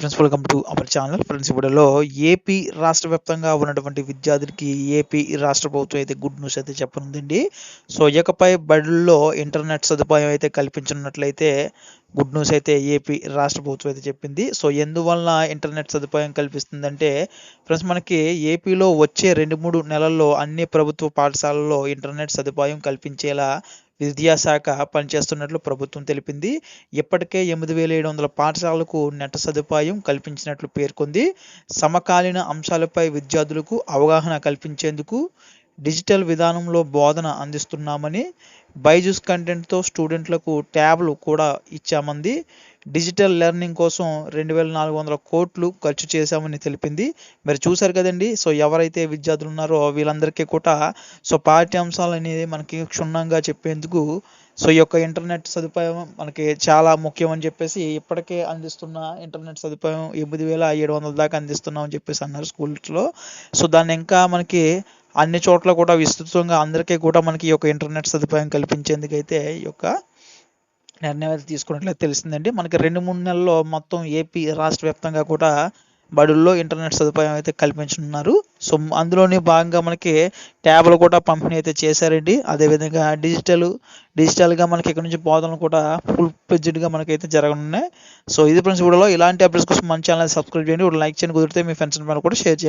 Friends welcome to our channel friends ఇప్పుడులో AP రాష్ట్ర వ్యాప్తంగా ఉన్నటువంటి విద్యార్థులకి ఏపీ రాష్ట్ర ప్రభుత్వం అయితే గుడ్ న్యూస్ అయితే చెప్పనుందండి. సో ఇకపై బడుల్లో ఇంటర్నెట్ సదుపాయం అయితే కల్పించనున్నట్లయితే గుడ్ న్యూస్ అయితే ఏపీ రాష్ట్ర ప్రభుత్వం అయితే చెప్పింది. సో ఎందువల్ల ఇంటర్నెట్ సదుపాయం కల్పిస్తుందంటే ఫ్రెండ్స్ మనకి ఏపీలో వచ్చే రెండు మూడు నెలల్లో అన్ని ప్రభుత్వ పాఠశాలల్లో ఇంటర్నెట్ సదుపాయం కల్పించేలా విద్యాశాఖ పనిచేస్తున్నట్లు ప్రభుత్వం తెలిపింది. ఇప్పటికే ఎనిమిది వేల ఏడు వందల పాఠశాలలకు నెట్ సదుపాయం కల్పించినట్లు పేర్కొంది. సమకాలీన అంశాలపై విద్యార్థులకు అవగాహన కల్పించేందుకు డిజిటల్ విధానంలో బోధన అందిస్తున్నామని బైజూస్ కంటెంట్తో స్టూడెంట్లకు ట్యాబ్లు కూడా ఇచ్చామంది. డిజిటల్ లెర్నింగ్ కోసం రెండు వేల నాలుగు వందల కోట్లు ఖర్చు చేశామని తెలిపింది. మరి చూశారు కదండి సో ఎవరైతే విద్యార్థులు ఉన్నారో వీళ్ళందరికీ కూడా సో పాఠ్యాంశాలు అనేది మనకి క్షుణ్ణంగా చెప్పేందుకు సో ఈ యొక్క ఇంటర్నెట్ సదుపాయం మనకి చాలా ముఖ్యం అని చెప్పేసి ఇప్పటికే అందిస్తున్న ఇంటర్నెట్ సదుపాయం ఎనిమిది వేల ఏడు వందల దాకా అందిస్తున్నాం అని చెప్పేసి అన్నారు స్కూల్స్లో. సో దాన్ని ఇంకా మనకి అన్ని చోట్ల కూడా విస్తృతంగా అందరికీ కూడా మనకి ఈ యొక్క ఇంటర్నెట్ సదుపాయం కల్పించేందుకైతే ఈ యొక్క నిర్ణయం అయితే తీసుకున్నట్లయితే తెలిసిందండి. మనకి రెండు మూడు నెలల్లో మొత్తం ఏపీ రాష్ట్ర వ్యాప్తంగా కూడా బడుల్లో ఇంటర్నెట్ సదుపాయం అయితే కల్పించనున్నారు. సో అందులోనే భాగంగా మనకి ట్యాబ్లు కూడా పంపిణీ అయితే చేశారండి. అదేవిధంగా డిజిటల్ డిజిటల్గా మనకి ఇక్కడ నుంచి బోధనలు కూడా ఫుల్ ఫ్లెడ్జ్డ్గా మనకైతే జరగనున్నాయి. సో ఇది ఫ్రెండ్స్ వీడియోలో. ఇలాంటి అప్డేట్స్ కోసం మన ఛానల్ సబ్స్క్రైబ్ చేయండి. లైక్ చేయండి. కుదిరితే మీ ఫ్రెండ్స్ కూడా షేర్ చేయండి.